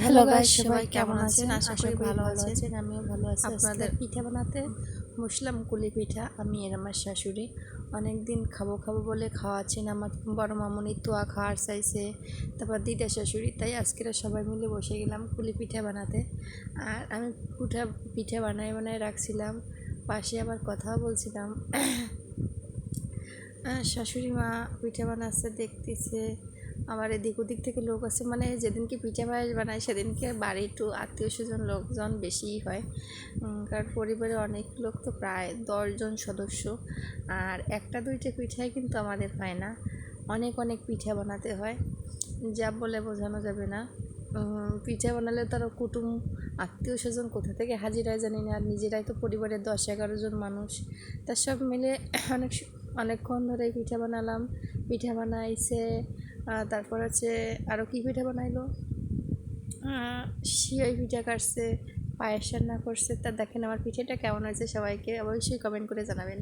Hello guys সবাই কেমন আছেন? আশা করি ভালো আছেন। আমিও ভালো আছি। আপনাদের পিঠা বানাতে মুসলাম কুলি পিঠা আমি আর আমার শাশুড়ি। অনেক দিন খাব খাব বলে খাওয়াচ্ছেন আমার বড় মামনি তোয়া খাওয়ার চাইছে তারপর দিদা শাশুড়ি তাই আজকেরা সবাই মিলে বসে গেলাম কুলি পিঠা বানাতে। আর আমি পিঠা পিঠা বানাই বানাই রাখছিলাম পাশে আবার কথাও বলছিলাম। শাশুড়ি মা পিঠা বানাচ্ছে দেখতেছে। আবার এদিক ওদিক থেকে লোক আছে। মানে যেদিনকে পিঠা পায়েস বানায়, সেদিনকে বাড়ি একটু আত্মীয় স্বজন লোকজন বেশিই হয়। কারণ পরিবারে অনেক লোক তো প্রায় দশজন সদস্য। আর একটা দুইটা পিঠাই কিন্তু আমাদের হয় না। অনেক অনেক পিঠা বানাতে হয়। যা বলে বোঝানো যাবে না। পিঠা বানালে তারও কুটুম আত্মীয় স্বজন কোথা থেকে হাজির হয় জানি না। আর নিজেরাই তো পরিবারের দশ এগারো জন মানুষ। তা সব মিলে অনেক অনেকক্ষণ ধরে পিঠা বানালাম, পিঠা বানাইছে তারপর হচ্ছে আরও কী পিঠা বানাইলো? সে ওই পিঠা কাটছে, পায়েস রান্না করছে। তা দেখেন আমার পিঠেটা কেমন হয়েছে সবাইকে অবশ্যই কমেন্ট করে জানাবেন।